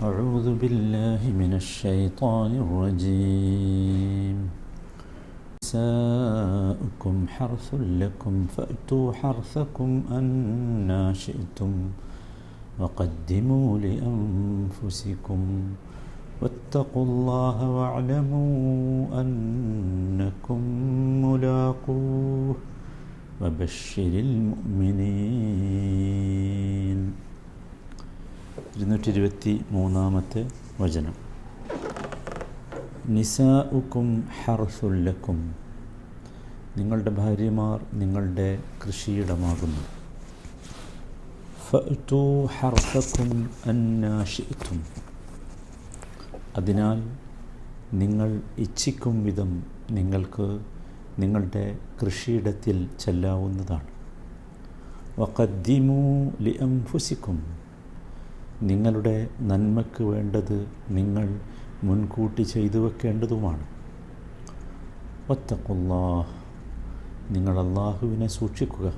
أعوذ بالله من الشيطان الرجيم. نساؤكم حرث لكم فأتوا حرثكم أنا شئتم. وقدموا لأنفسكم واتقوا الله واعلموا أنكم ملاقوه وبشر المؤمنين. ഇരുന്നൂറ്റി ഇരുപത്തി മൂന്നാമത്തെ വചനം. നിസാഉക്കും ഹർസുല്ലക്കും നിങ്ങളുടെ ഭാര്യമാർ നിങ്ങളുടെ കൃഷിയിടമാകുന്നു. അതിനാൽ നിങ്ങൾ ഇച്ഛിക്കും വിധം നിങ്ങൾക്ക് നിങ്ങളുടെ കൃഷിയിടത്തിൽ ചെല്ലാവുന്നതാണ്. വഖദ്ദിമു ലി അംഫുസിക്കും നിങ്ങളുടെ നന്മയ്ക്ക് വേണ്ടത് നിങ്ങൾ മുൻകൂട്ടി ചെയ്തു വെക്കേണ്ടതുമാണ്. ഒത്തക്കുല്ലാ നിങ്ങൾ അള്ളാഹുവിനെ സൂക്ഷിക്കുക.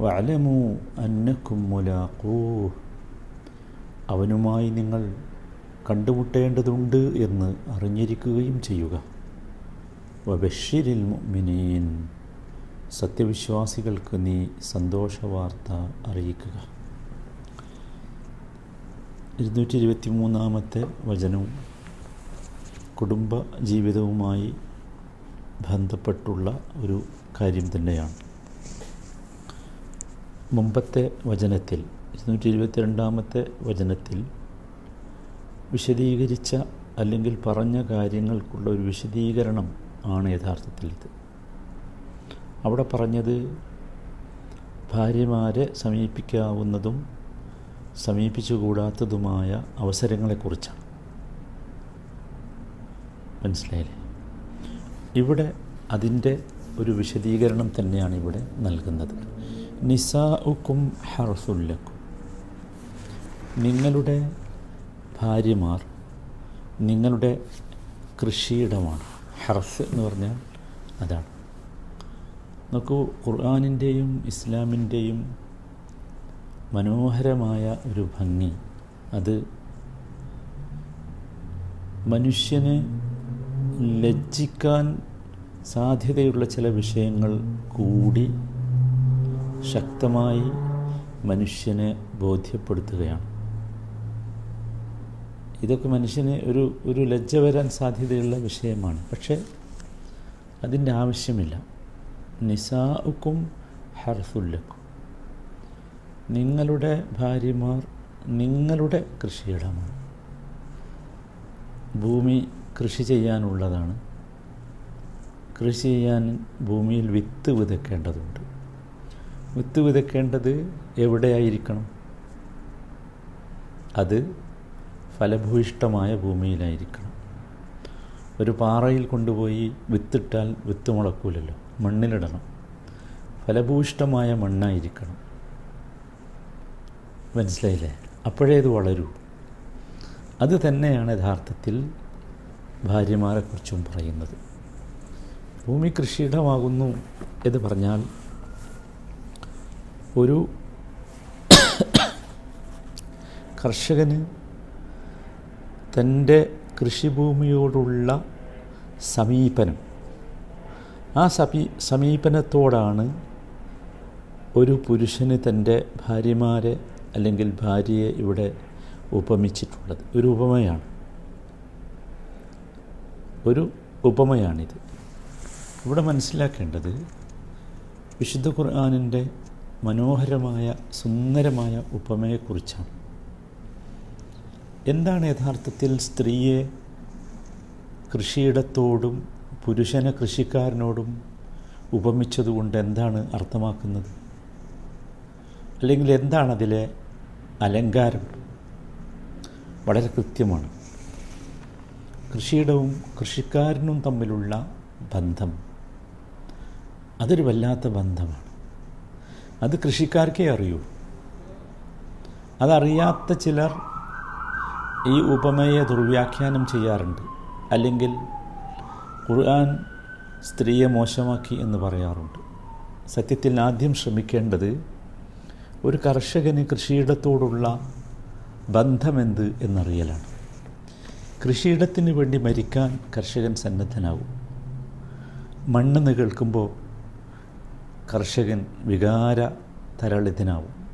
വലമു അന്നക്കും മുലാഖൂ അവനുമായി നിങ്ങൾ കണ്ടുമുട്ടേണ്ടതുണ്ട് എന്ന് അറിഞ്ഞിരിക്കുകയും ചെയ്യുക. വബഷിരിൽ മുഅ്മിനീൻ. സത്യവിശ്വാസികൾക്ക് നീ സന്തോഷവാർത്ത അറിയിക്കുക. ഇരുന്നൂറ്റി ഇരുപത്തി മൂന്നാമത്തെ വചനവും കുടുംബ ജീവിതവുമായി ബന്ധപ്പെട്ടുള്ള ഒരു കാര്യം തന്നെയാണ്. മുമ്പത്തെ വചനത്തിൽ ഇരുന്നൂറ്റി ഇരുപത്തി രണ്ടാമത്തെ വചനത്തിൽ വിശദീകരിച്ച അല്ലെങ്കിൽ പറഞ്ഞ കാര്യങ്ങൾക്കുള്ള ഒരു വിശദീകരണം ആണ് യഥാർത്ഥത്തിൽ ഇത്. അവിടെ പറഞ്ഞത് ഭാര്യമാരെ സമീപിക്കാവുന്നതും സമീപിച്ചുകൂടാത്തതുമായ അവസരങ്ങളെക്കുറിച്ചാണ്. മനസ്സിലായില്ലേ? ഇവിടെ അതിന്റെ ഒരു വിശദീകരണം തന്നെയാണ് ഇവിടെ നൽകുന്നത്. നിസാഉക്കും ഹർസുല്ലക്കും നിങ്ങളുടെ ഭാര്യമാർ നിങ്ങളുടെ കൃഷിയിടമാണ്. ഹർസ് എന്ന് പറഞ്ഞാൽ അതാണ്. നോക്കൂ ഖുർആാനിന്റെയും ഇസ്ലാമിന്റെയും മനോഹരമായ ഒരു ഭംഗി. അത് മനുഷ്യന് ലജ്ജിക്കാൻ സാധ്യതയുള്ള ചില വിഷയങ്ങൾ കൂടി ശക്തമായി മനുഷ്യനെ ബോധ്യപ്പെടുത്തുകയാണ്. ഇതൊക്കെ മനുഷ്യന് ഒരു ഒരു ലജ്ജ വരാൻ സാധ്യതയുള്ള വിഷയമാണ്. പക്ഷേ അതിന്റെ ആവശ്യമില്ല. നിസാഉക്കും ഹർസുല്ലക്കും. നിങ്ങളുടെ ഭാര്യമാർ നിങ്ങളുടെ കൃഷിയിടമാണ്. ഭൂമി കൃഷി ചെയ്യാനുള്ളതാണ്. കൃഷി ചെയ്യാൻ ഭൂമിയിൽ വിത്ത് വിതയ്ക്കേണ്ടതുണ്ട്. വിത്ത് വിതയ്ക്കേണ്ടത് എവിടെയായിരിക്കണം? അത് ഫലഭൂയിഷ്ടമായ ഭൂമിയിലായിരിക്കണം. ഒരു പാറയിൽ കൊണ്ടുപോയി വിത്തിട്ടാൽ വിത്ത് മുളക്കൂലല്ലോ. മണ്ണിലിടണം. ഫലഭൂയിഷ്ടമായ മണ്ണായിരിക്കണം. മനസ്സിലായില്ലേ? അപ്പോഴേ ഇത് വളരൂ. അത് തന്നെയാണ് യഥാർത്ഥത്തിൽ ഭാര്യമാരെക്കുറിച്ചും പറയുന്നത്. ഭൂമി കൃഷിയിടമാകുന്നു എന്ന് പറഞ്ഞാൽ ഒരു കർഷകന് തന്റെ കൃഷിഭൂമിയോടുള്ള സമീപനം ആ സമീ സമീപനത്തോടാണ് ഒരു പുരുഷന് തന്റെ ഭാര്യമാരെ അല്ലെങ്കിൽ ഭാര്യയെ ഇവിടെ ഉപമിച്ചിട്ടുള്ളത്. ഒരു ഉപമയാണ്. ഒരു ഉപമയാണിത്. ഇവിടെ മനസ്സിലാക്കേണ്ടത് വിശുദ്ധ ഖുർആാനിന്റെ മനോഹരമായ സുന്ദരമായ ഉപമയെക്കുറിച്ചാണ്. എന്താണ് യഥാർത്ഥത്തിൽ സ്ത്രീയെ കൃഷിയിടത്തോടും പുരുഷനെ കൃഷിക്കാരനോടും ഉപമിച്ചതുകൊണ്ട് എന്താണ് അർത്ഥമാക്കുന്നത്? അല്ലെങ്കിൽ എന്താണ് അതിലെ അലങ്കാരം. വളരെ കൃത്യമാണ്. കൃഷിയിടവും കൃഷിക്കാരനും തമ്മിലുള്ള ബന്ധം. അതൊരു വല്ലാത്ത ബന്ധമാണ്. അത് കൃഷിക്കാർക്കേ അറിയൂ. അതറിയാത്ത ചിലർ ഈ ഉപമയെ ദുർവ്യാഖ്യാനം ചെയ്യാറുണ്ട്. അല്ലെങ്കിൽ ഖുർആൻ സ്ത്രീയെ മോശമാക്കി എന്ന് പറയാറുണ്ട്. സത്യത്തിൽ ആദ്യം ശ്രമിക്കേണ്ടത് ഒരു കർഷകന് കൃഷിയിടത്തോടുള്ള ബന്ധമെന്ത് എന്നറിയലാണ്. കൃഷിയിടത്തിന് വേണ്ടി മരിക്കാൻ കർഷകൻ സന്നദ്ധനാവും. മണ്ണ് കേൾക്കുമ്പോൾ കർഷകൻ വികാര തരളിതനാവും.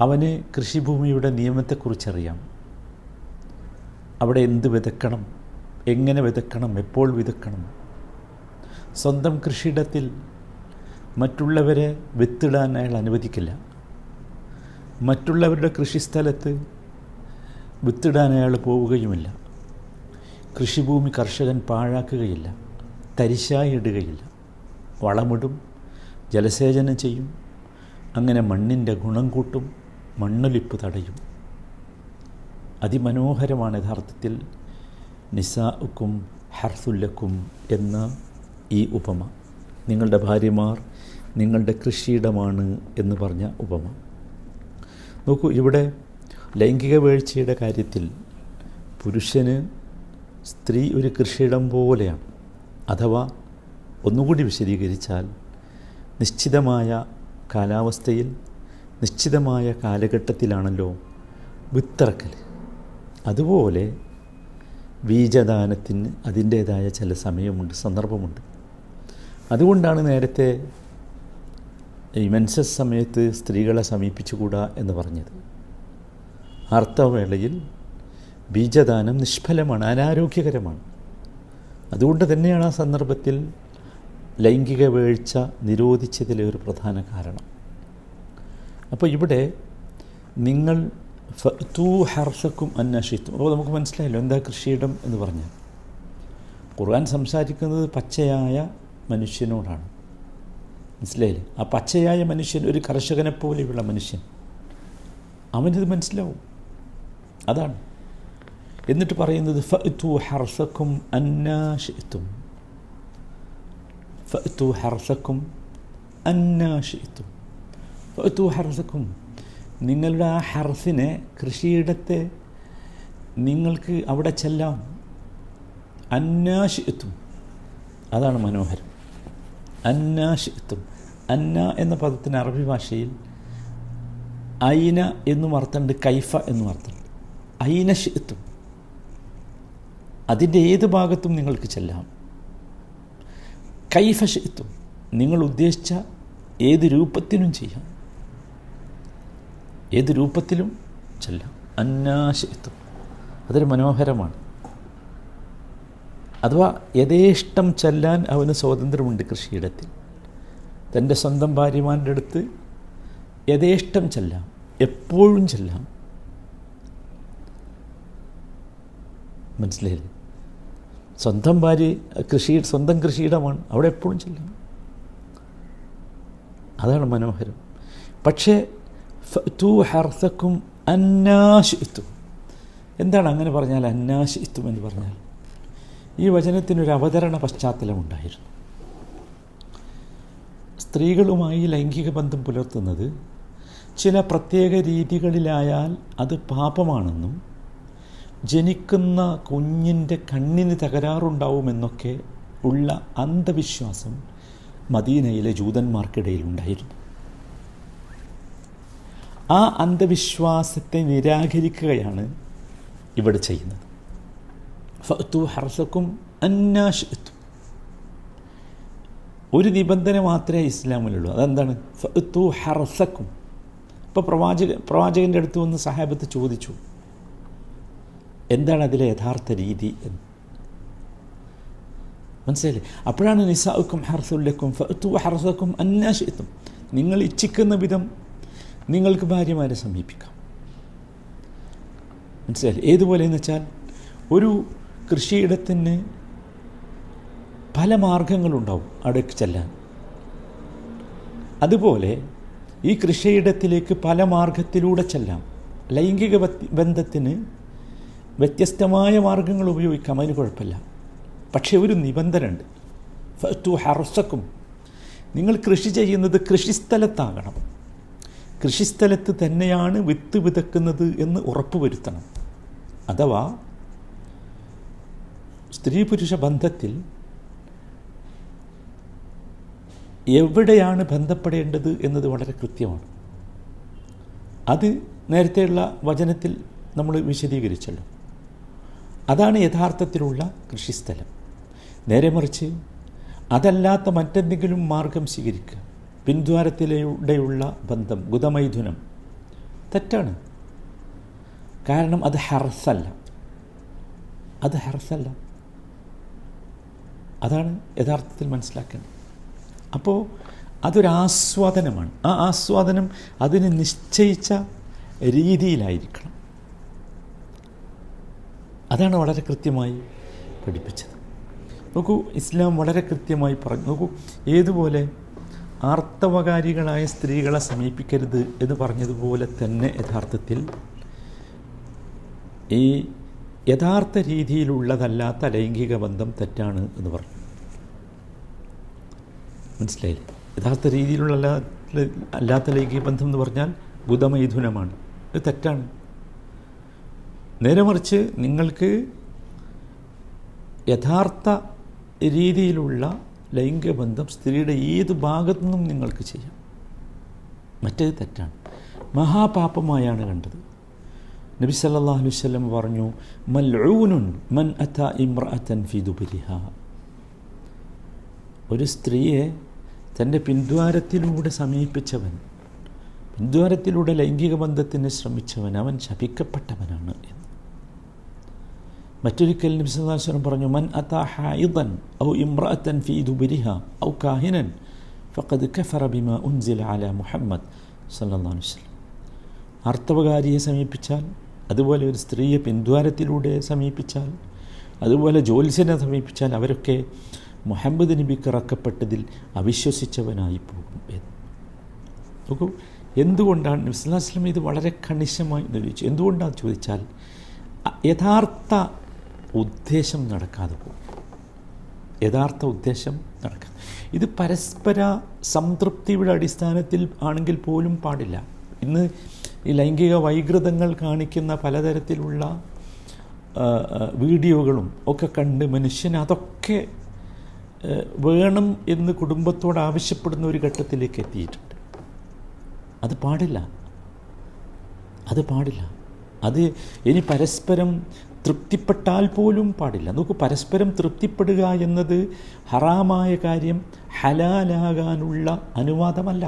അവന് കൃഷിഭൂമിയുടെ നിയമത്തെക്കുറിച്ചറിയാം. അവിടെ എന്ത് വിതക്കണം എങ്ങനെ വിതക്കണം എപ്പോൾ വിതക്കണം? സ്വന്തം കൃഷിയിടത്തിൽ മറ്റുള്ളവരെ വിത്തിടാൻ അയാൾ അനുവദിക്കില്ല. മറ്റുള്ളവരുടെ കൃഷിസ്ഥലത്ത് വിത്തിടാൻ അയാൾ പോവുകയുമില്ല. കൃഷിഭൂമി കർഷകൻ പാഴാക്കുകയില്ല. തരിശായി ഇടുകയില്ല. വളമിടും ജലസേചനം ചെയ്യും. അങ്ങനെ മണ്ണിന്റെ ഗുണം കൂട്ടും മണ്ണൊലിപ്പ് തടയും. അതിമനോഹരമാണ് യഥാർത്ഥത്തിൽ നിസാഉക്കും ഹർസുല്ലക്കും എന്ന ഈ ഉപമ. നിങ്ങളുടെ ഭാര്യമാർ നിങ്ങളുടെ കൃഷിയിടമാണ് എന്ന് പറഞ്ഞ ഉപമ. നോക്കൂ ഇവിടെ ലൈംഗിക വീഴ്ചയുടെ കാര്യത്തിൽ പുരുഷന് സ്ത്രീ ഒരു കൃഷിയിടം പോലെയാണ്. അഥവാ ഒന്നുകൂടി വിശദീകരിച്ചാൽ നിശ്ചിതമായ കാലാവസ്ഥയിൽ നിശ്ചിതമായ കാലഘട്ടത്തിലാണല്ലോ വിത്തിറക്കൽ അതുപോലെ ബീജദാനത്തിന് അതിന്റേതായ ചില സമയമുണ്ട് സന്ദർഭമുണ്ട്. അതുകൊണ്ടാണ് നേരത്തെ മെൻസസ് സമയത്ത് സ്ത്രീകളെ സമീപിച്ചുകൂടാ എന്ന് പറഞ്ഞത്. അർത്ഥവേളയിൽ ബീജദാനം നിഷ്ഫലമാണ് അനാരോഗ്യകരമാണ്. അതുകൊണ്ട് തന്നെയാണ് ആ സന്ദർഭത്തിൽ ലൈംഗിക വീഴ്ച നിരോധിച്ചതിലെ ഒരു പ്രധാന കാരണം. അപ്പോൾ ഇവിടെ നിങ്ങൾ ഫൂ ഹർഷക്കും അന്വേഷിത്തും അപ്പോൾ നമുക്ക് മനസ്സിലായല്ലോ എന്താ കൃഷിയിടം എന്ന് പറഞ്ഞാൽ. ഖുർആൻ സംസാരിക്കുന്നത് പച്ചയായ മനുഷ്യനോടാണ്. മനസ്സിലായില്ലേ? ആ പച്ചയായ മനുഷ്യൻ ഒരു കർഷകനെ പോലെയുള്ള മനുഷ്യൻ. അവനത് മനസ്സിലാവും. അതാണ്. എന്നിട്ട് പറയുന്നത് ഫു ഹർസക്കും അന്നാശിത്തും ഫു ഹർസക്കും അന്നാശിത്തും ഫു ഹർസക്കും. നിങ്ങളുടെ ആ ഹർസിനെ കൃഷിയിടത്തെ നിങ്ങൾക്ക് അവിടെ ചെല്ലാം. അന്നാശിത്തും അതാണ് മനോഹരം. അന്നാഷിത്തും അന്ന എന്ന പദത്തിന് അറബി ഭാഷയിൽ ഐന എന്നും അർത്ഥമുണ്ട് കൈഫ എന്നും അർത്ഥമുണ്ട്. ഐന ഷിത്തും അതിന്റെ ഏത് ഭാഗത്തും നിങ്ങൾക്ക് ചെല്ലാം. കൈഫ ഷിത്തും നിങ്ങൾ ഉദ്ദേശിച്ച ഏത് രൂപത്തിനും ചെയ്യാം. ഏത് രൂപത്തിലും ചെല്ലാം. അന്നാശിത്തും അതൊരു മനോഹരമാണ്. അഥവാ യഥേഷ്ടം ചെല്ലാൻ അവന് സ്വാതന്ത്ര്യമുണ്ട് കൃഷിയിടത്തിൽ. തന്റെ സ്വന്തം ഭാര്യമാരുടെ അടുത്ത് യഥേഷ്ടം ചെല്ലാം എപ്പോഴും ചെല്ലാം. മനസ്സിലായില്ലേ? സ്വന്തം ഭാര്യ കൃഷി സ്വന്തം കൃഷിയിടമാണ് അവിടെ എപ്പോഴും ചെല്ലാം. അതാണ് മനോഹരം. പക്ഷേ തൂ ഹർസക്കും അന്നാശിത്തും എന്താണ് അങ്ങനെ പറഞ്ഞാൽ അന്നാശിത്തും എന്ന് പറഞ്ഞാൽ? ഈ വചനത്തിനൊരു അവതരണ പശ്ചാത്തലമുണ്ടായിരുന്നു. സ്ത്രീകളുമായി ലൈംഗിക ബന്ധം പുലർത്തുന്നത് ചില പ്രത്യേക രീതികളിലായാൽ അത് പാപമാണെന്നും ജനിക്കുന്ന കുഞ്ഞിന്റെ കണ്ണിന് തകരാറുണ്ടാവുമെന്നൊക്കെ ഉള്ള അന്ധവിശ്വാസം മദീനയിലെ ജൂതന്മാർക്കിടയിൽ ഉണ്ടായിരുന്നു ആ അന്ധവിശ്വാസത്തെ നിരാകരിക്കുകയാണ് ഇവിടെ ചെയ്യുന്നത്. ഫത്തു ഹർസക്കും അന്നാഷിത്തു ഒരു നിബന്ധന മാത്രമേ ഇസ്ലാമിലുള്ളൂ. അതെന്താണ്? ഫത്തു ഹർസക്കും. ഇപ്പോൾ പ്രവാചക പ്രവാചകന്റെ അടുത്ത് വന്ന് സഹാബത്ത് ചോദിച്ചു എന്താണ് അതിലെ യഥാർത്ഥ രീതി എന്ന്? മനസ്സിലായില്ലേ? അപ്പോഴാണ് നിസാഉക്കും ഹർസുല്ലക്കും ഫത്തു ഹർസക്കും അന്നാഷിത്തും നിങ്ങൾ ഇച്ഛിക്കുന്ന വിധം നിങ്ങൾക്ക് ഭാര്യമാരെ സമീപിക്കാം. മനസ്സിലായി ഏതുപോലെ എന്ന് വെച്ചാൽ ഒരു കൃഷിയിടത്തിന് പല മാർഗങ്ങളുണ്ടാവും അടുക്ക് ചെല്ലാൻ. അതുപോലെ ഈ കൃഷിയിടത്തിലേക്ക് പല മാർഗത്തിലൂടെ ചെല്ലാം. ലൈംഗിക ബന്ധത്തിന് വ്യത്യസ്തമായ മാർഗങ്ങൾ ഉപയോഗിക്കാം അതിന് കുഴപ്പമില്ല. പക്ഷേ ഒരു നിബന്ധന ഉണ്ട് ഫത്തു ഹർസക്കും. നിങ്ങൾ കൃഷി ചെയ്യുന്നത് കൃഷിസ്ഥലത്താകണം. കൃഷിസ്ഥലത്ത് തന്നെയാണ് വിത്ത് വിതക്കുന്നത് എന്ന് ഉറപ്പുവരുത്തണം. അഥവാ സ്ത്രീ പുരുഷ ബന്ധത്തിൽ എവിടെയാണ് ബന്ധപ്പെടേണ്ടത് എന്നത് വളരെ കൃത്യമാണ്. അത് നേരത്തെയുള്ള വചനത്തിൽ നമ്മൾ വിശദീകരിച്ചല്ലോ. അതാണ് യഥാർത്ഥത്തിലുള്ള കൃഷിസ്ഥലം. നേരെ മറിച്ച് അതല്ലാത്ത മറ്റെന്തെങ്കിലും മാർഗം സ്വീകരിക്കുക. പിൻദ്വാരത്തിലൂടെയുള്ള ബന്ധം ഗുതമൈഥുനം തെറ്റാണ്. കാരണം അത് ഹർസല്ല. അത് ഹർസല്ല. അതാണ് യഥാർത്ഥത്തിൽ മനസ്സിലാക്കേണ്ടത്. അപ്പോൾ അതൊരാസ്വാദനമാണ് ആ ആസ്വാദനം അതിന് നിശ്ചയിച്ച രീതിയിലായിരിക്കണം. അതാണ് വളരെ കൃത്യമായി പഠിപ്പിച്ചത്. നോക്കൂ ഇസ്ലാം വളരെ കൃത്യമായി പറഞ്ഞു. നോക്കൂ ഏതുപോലെ ആർത്തവകാരികളായ സ്ത്രീകളെ സമീപിക്കരുത് എന്ന് പറഞ്ഞതുപോലെ തന്നെ യഥാർത്ഥത്തിൽ ഈ യഥാർത്ഥ രീതിയിലുള്ളതല്ലാത്ത ലൈംഗിക ബന്ധം തെറ്റാണ് എന്ന് പറഞ്ഞു. മനസ്സിലായില്ലേ? യഥാർത്ഥ രീതിയിലുള്ള അല്ലാത്ത ലൈംഗിക ബന്ധം എന്ന് പറഞ്ഞാൽ ബുധമൈഥുനമാണ്. ഇത് തെറ്റാണ്. നേരെ മറിച്ച് നിങ്ങൾക്ക് യഥാർത്ഥ രീതിയിലുള്ള ലൈംഗിക ബന്ധം സ്ത്രീയുടെ ഏത് ഭാഗത്തു നിന്നും നിങ്ങൾക്ക് ചെയ്യാം. മറ്റേത് തെറ്റാണ്. മഹാപാപമായാണ് കണ്ടത്. നബി സല്ലല്ലാഹു അലൈഹി വസല്ലം പറഞ്ഞു മൽഊനുൻ മൻ അത ഇംറഅതൻ ഫി ദുബരിഹ ഒരു സ്ത്രീയെ തൻ്റെ പിന്ദ്വാരത്തിലൂടെ സമീപിച്ചവൻ പിന്ദ്വാരത്തിലൂടെ ലൈംഗിക ബന്ധത്തിന് ശ്രമിച്ചവൻ അവൻ ശപിക്കപ്പെട്ടവനാണ് എന്ന് മറ്റൊരിക്കൽ നബി സല്ലല്ലാഹു അലൈഹി വസല്ലം പറഞ്ഞു മൻ അത ഹായിദൻ ഔ ഇംറഅതൻ ഫി ദുബരിഹ ഔ കാഹിനൻ ഫഖദ് കഫറ ബിമാ ഉൻസില അലാ മുഹമ്മദ് സല്ലല്ലാഹു അലൈഹി വസല്ലം ആർത്തവകാരിയെ സമീപിച്ചാൽ അതുപോലെ ഒരു സ്ത്രീയെ പിന്ദ്വാരത്തിലൂടെ സമീപിച്ചാൽ അതുപോലെ ജ്യോത്സ്യനെ സമീപിച്ചാൽ അവരൊക്കെ മുഹമ്മദ് നബിക്ക് ഇറക്കപ്പെട്ടതിൽ അവിശ്വസിച്ചവനായി പോകും നോക്കൂ എന്തുകൊണ്ടാണ് നബ്സുല്ലാസ്ലം ഇത് വളരെ കണിശമായി നിർവഹിച്ചു എന്തുകൊണ്ടാണെന്ന് ചോദിച്ചാൽ യഥാർത്ഥ ഉദ്ദേശം നടക്കാതെ പോകും. യഥാർത്ഥ ഉദ്ദേശം നടക്കാതെ. ഇത് പരസ്പര സംതൃപ്തിയുടെ അടിസ്ഥാനത്തിൽ ആണെങ്കിൽ പോലും പാടില്ല. ഇന്ന് ഈ ലൈംഗിക വൈകൃതങ്ങൾ കാണിക്കുന്ന പലതരത്തിലുള്ള വീഡിയോകളും ഒക്കെ കണ്ട് മനുഷ്യൻ അതൊക്കെ വേണം എന്ന് കുടുംബത്തോട് ആവശ്യപ്പെടുന്ന ഒരു ഘട്ടത്തിലേക്ക് എത്തിയിട്ടുണ്ട്. അത് പാടില്ല. അത് പാടില്ല. അത് ഇനി പരസ്പരം തൃപ്തിപ്പെട്ടാൽ പോലും പാടില്ല. നോക്കൂ പരസ്പരം തൃപ്തിപ്പെടുക എന്നത് ഹറാമായ കാര്യം ഹലാലാകാനുള്ള അനുവാദമല്ല.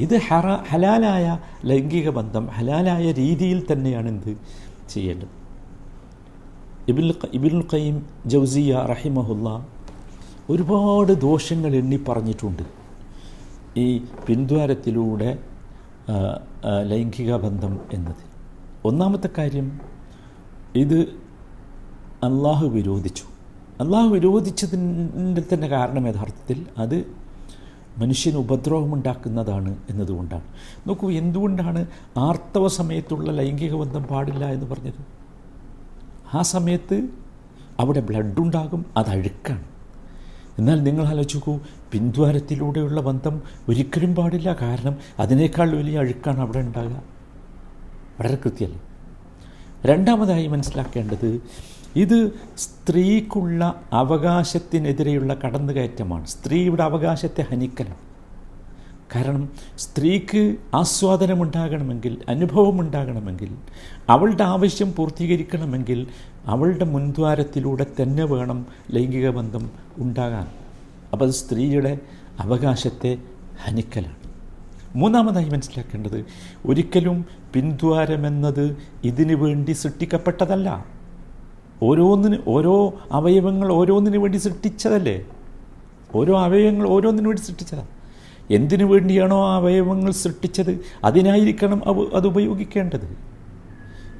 ഇത് ഹറ ഹലാലായ ലൈംഗിക ബന്ധം ഹലാലായ രീതിയിൽ തന്നെയാണ് എന്ത് ചെയ്യേണ്ടത്. ഇബിൽ ഇബിനുൽ ഖയ്യം ജൗസിയ റഹിമഹുല്ല ഒരുപാട് ദോഷങ്ങൾ എണ്ണി പറഞ്ഞിട്ടുണ്ട്. ഈ പിന്ദ്വാരത്തിലൂടെ ലൈംഗിക ബന്ധം എന്നത്. ഒന്നാമത്തെ കാര്യം ഇത് അള്ളാഹു വിരോധിച്ചു. അള്ളാഹു വിരോധിച്ചതിന്റെ തന്നെ കാരണം യഥാർത്ഥത്തിൽ അത് മനുഷ്യന് ഉപദ്രവമുണ്ടാക്കുന്നതാണ് എന്നതുകൊണ്ടാണ്. നോക്കൂ എന്തുകൊണ്ടാണ് ആർത്തവ സമയത്തുള്ള ലൈംഗിക ബന്ധം പാടില്ല എന്ന് പറഞ്ഞത്? ആ സമയത്ത് അവിടെ ബ്ലഡ് ഉണ്ടാകും അത് അഴുക്കാണ്. എന്നാൽ നിങ്ങൾ ആലോചിക്കൂ പിന്ദ്വാരത്തിലൂടെയുള്ള ബന്ധം ഒരിക്കലും പാടില്ല. കാരണം അതിനേക്കാൾ വലിയ അഴുക്കാണ് അവിടെ ഉണ്ടാകുക. വളരെ കൃത്യമല്ലേ രണ്ടാമതായി മനസ്സിലാക്കേണ്ടത് ഇത് സ്ത്രീക്കുള്ള അവകാശത്തിനെതിരെയുള്ള കടന്നുകയറ്റമാണ്. സ്ത്രീയുടെ അവകാശത്തെ ഹനിക്കലാണ് കാരണം സ്ത്രീക്ക് ആസ്വാദനമുണ്ടാകണമെങ്കിൽ അനുഭവമുണ്ടാകണമെങ്കിൽ അവളുടെ ആവശ്യം പൂർത്തീകരിക്കണമെങ്കിൽ അവളുടെ മുൻദ്വാരത്തിലൂടെ തന്നെ വേണം ലൈംഗിക ബന്ധം ഉണ്ടാകാൻ. അപ്പോൾ അത് സ്ത്രീയുടെ അവകാശത്തെ ഹനിക്കലാണ്. മൂന്നാമതായി മനസ്സിലാക്കേണ്ടത് ഒരിക്കലും പിന്ദ്വാരമെന്നത് ഇതിനു വേണ്ടി സൃഷ്ടിക്കപ്പെട്ടതല്ല. ഓരോന്നിന് ഓരോ അവയവങ്ങൾ ഓരോന്നിന് വേണ്ടി സൃഷ്ടിച്ചതല്ലേ? ഓരോ അവയവങ്ങൾ ഓരോന്നിനു വേണ്ടി സൃഷ്ടിച്ചതാണ് എന്തിനു വേണ്ടിയാണോ ആ അവയവങ്ങൾ സൃഷ്ടിച്ചത്? അതിനായിരിക്കണം അവ അത് ഉപയോഗിക്കേണ്ടത്.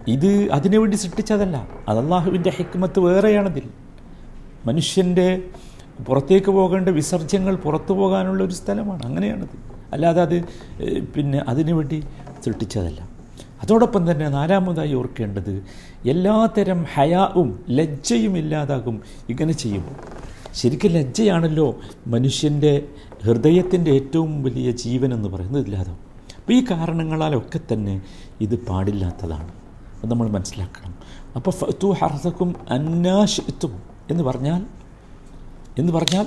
ഇത് അതിനു വേണ്ടി സൃഷ്ടിച്ചതല്ല. അത് അള്ളാഹുവിന്റെ ഹിക്മത്ത് വേറെയാണതിൽ. മനുഷ്യന്റെ പുറത്തേക്ക് പോകേണ്ട വിസർജ്യങ്ങൾ പുറത്തു പോകാനുള്ള ഒരു സ്ഥലമാണ് അങ്ങനെയാണത്. അല്ലാതെ അത് പിന്നെ അതിനു വേണ്ടി സൃഷ്ടിച്ചതല്ല. അതോടൊപ്പം തന്നെ നാലാമതായി ഓർക്കേണ്ടത് എല്ലാത്തരം ഹയാവും ലജ്ജയും ഇല്ലാതാകും ഇങ്ങനെ ചെയ്യുമ്പോൾ. ശരിക്കും ലജ്ജയാണല്ലോ മനുഷ്യന്റെ ഹൃദയത്തിന്റെ ഏറ്റവും വലിയ ജീവൻ എന്ന് പറയുന്നത് ഇല്ലാതാവും. അപ്പോൾ ഈ കാരണങ്ങളാലൊക്കെ തന്നെ ഇത് പാടില്ലാത്തതാണ്. അത് നമ്മൾ മനസ്സിലാക്കണം. അപ്പോൾ ഫത്തു ഹർസക്കും അന്നാശിത്തും എന്ന് പറഞ്ഞാൽ എന്ന് പറഞ്ഞാൽ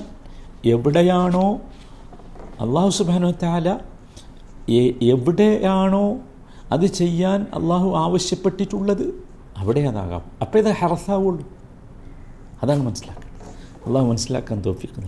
എവിടെയാണോ അള്ളാഹു സുബാനോ താല എവിടെയാണോ അത് ചെയ്യാൻ അള്ളാഹു ആവശ്യപ്പെട്ടിട്ടുള്ളത് അവിടെ അതാകാം അപ്പോൾ ഇത് ഹറസാവുള്ളൂ. അതാണ് മനസ്സിലാക്കേണ്ടത്. അള്ളാഹു മനസ്സിലാക്കാൻ തോഫിക്ക്